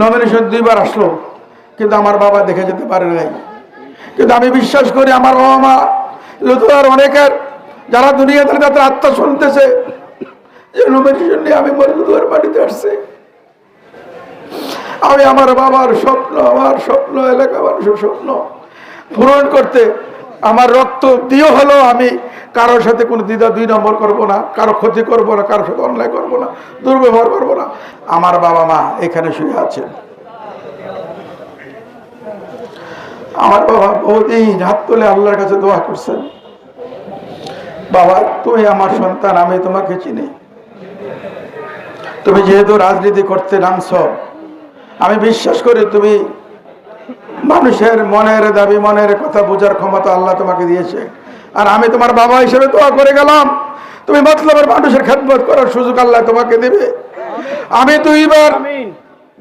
Nomination দুইবার আসলো। কিন্তু আমার বাবা দেখে যেতে পারে নাই। কিন্তু আমি বিশ্বাস করি আমার বাবা মা লুতুয়ার অনেকের যারা দুনিয়াতে তাদের আত্মা শুনতেছে, যে নমিনেশন নিয়ে আমি মরলুতুয়ার বাড়িতে আসছি। আমি আমার বাবার স্বপ্ন, আমার স্বপ্ন এলাকা মানুষের স্বপ্ন পূরণ করতে আমার রক্ত দিয়ে হলেও আমি কারোর সাথে কোনো দ্বিধা দুই নম্বর করব না, কারও ক্ষতি করব না, কারোর সাথে অন্যায় করব না, দুর্ব্যবহার করব না। আমার বাবা মা এখানে শুয়ে আছেন। আমার বাবা বহুদিন হাত তুলে আল্লাহর কাছে দোয়া করছেন। বাবা, তুমি আমার সন্তান, আমি তোমাকে চিনি। তুমি যেহেতু রাজনীতি করতে নামছ, আমি বিশ্বাস করি তুমি মানুষের মনের দাবি, মনের কথা বোঝার ক্ষমতা আল্লাহ তোমাকে দিয়েছে। আর আমি তোমার বাবা হিসেবে তোয়া করে গেলাম। তুমি মতলবের মানুষের খেদমত করার সুযোগ আল্লাহ তোমাকে দেবে। আমি দুইবার